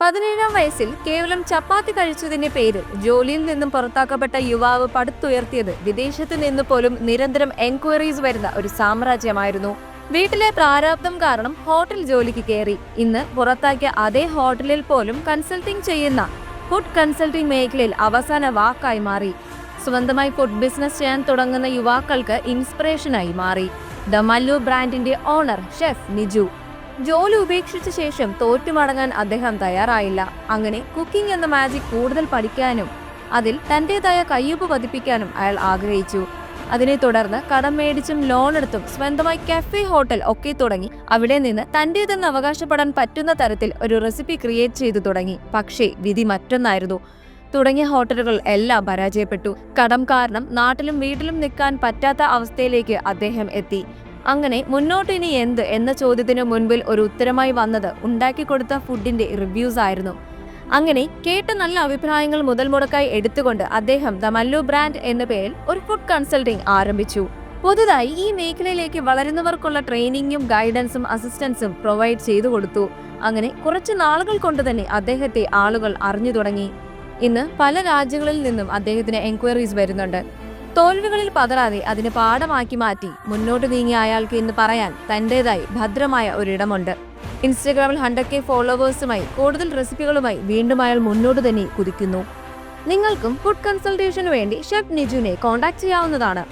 പതിനേഴാം വയസ്സിൽ കേവലം ചപ്പാത്തി കഴിച്ചതിന്റെ പേരിൽ ജോലിയിൽ നിന്നും പുറത്താക്കപ്പെട്ട യുവാവ് പടുത്തുയർത്തിയത് വിദേശത്ത് നിന്ന് പോലും നിരന്തരം എൻക്വയറീസ് വരുന്ന ഒരു സാമ്രാജ്യമായിരുന്നു. വീട്ടിലെ പ്രാരാബ്ദം കാരണം ഹോട്ടൽ ജോലിക്ക് കയറി. ഇന്ന് പുറത്താക്കിയ അതേ ഹോട്ടലിൽ പോലും കൺസൾട്ടിംഗ് ചെയ്യുന്ന ഫുഡ് കൺസൾട്ടിംഗ് മേഖലയിൽ അവസാന വാക്കായി മാറി. സ്വന്തമായി ഫുഡ് ബിസിനസ് ചെയ്യാൻ തുടങ്ങുന്ന യുവാക്കൾക്ക് ഇൻസ്പിറേഷനായി മാറി. ദ മല്ലു ബ്രാൻഡിന്റെ ഓണർ ഷെഫ് നിജു. ജോലി ഉപേക്ഷിച്ച ശേഷം തോറ്റുമടങ്ങാൻ അദ്ദേഹം തയ്യാറായില്ല. അങ്ങനെ കുക്കിംഗ് എന്ന മാജിക് കൂടുതൽ പഠിക്കാനും അതിൽ തന്റേതായ കയ്യൊപ്പ് പതിപ്പിക്കാനും അയാൾ ആഗ്രഹിച്ചു. അതിനെ തുടർന്ന് കടം മേടിച്ചും ലോൺ എടുത്തും സ്വന്തമായി കഫേ ഹോട്ടൽ ഒക്കെ തുടങ്ങി. അവിടെ നിന്ന് തന്റേതെന്ന് അവകാശപ്പെടാൻ പറ്റുന്ന തരത്തിൽ ഒരു റെസിപ്പി ക്രിയേറ്റ് ചെയ്തു തുടങ്ങി. പക്ഷേ വിധി മറ്റൊന്നായിരുന്നു. തുടങ്ങിയ ഹോട്ടലുകൾ എല്ലാം പരാജയപ്പെട്ടു. കടം കാരണം നാട്ടിലും വീട്ടിലും നിൽക്കാൻ പറ്റാത്ത അവസ്ഥയിലേക്ക് അദ്ദേഹം എത്തി. അങ്ങനെ മുന്നോട്ട് ഇനി എന്ത് എന്ന ചോദ്യത്തിന് മുൻപിൽ ഒരു ഉത്തരമായി വന്നത് ഉണ്ടാക്കി കൊടുത്ത ഫുഡിന്റെ റിവ്യൂസ് ആയിരുന്നു. അങ്ങനെ കേട്ട നല്ല അഭിപ്രായങ്ങൾ മുതൽ മുടക്കായി എടുത്തുകൊണ്ട് അദ്ദേഹം ദ മല്ലു ബ്രാൻഡ് എന്ന പേരിൽ ഒരു ഫുഡ് കൺസൾട്ടിംഗ് ആരംഭിച്ചു. പുതുതായി ഈ മേഖലയിലേക്ക് വളരുന്നവർക്കുള്ള ട്രെയിനിങ്ങും ഗൈഡൻസും അസിസ്റ്റൻസും പ്രൊവൈഡ് ചെയ്തു കൊടുത്തു. അങ്ങനെ കുറച്ച് നാളുകൾ കൊണ്ട് തന്നെ അദ്ദേഹത്തെ ആളുകൾ അറിഞ്ഞു തുടങ്ങി. ഇന്ന് പല രാജ്യങ്ങളിൽ നിന്നും അദ്ദേഹത്തിന് എൻക്വയറീസ് വരുന്നുണ്ട്. തോൽവികളിൽ പതറാതെ അതിന് പാഠമാക്കി മാറ്റി മുന്നോട്ട് നീങ്ങിയ അയാൾക്ക് ഇന്ന് പറയാൻ തന്റേതായി ഭദ്രമായ ഒരിടമുണ്ട്. ഇൻസ്റ്റഗ്രാമിൽ ഹൺഡ്രഡ് കെ ഫോളോവേഴ്സുമായി കൂടുതൽ റെസിപ്പികളുമായി വീണ്ടും അയാൾ മുന്നോട്ട് തന്നെ കുതിക്കുന്നു. നിങ്ങൾക്കും ഫുഡ് കൺസൾട്ടേഷന് വേണ്ടി ഷെഫ് നിജുവിനെ കോൺടാക്ട് ചെയ്യാവുന്നതാണ്.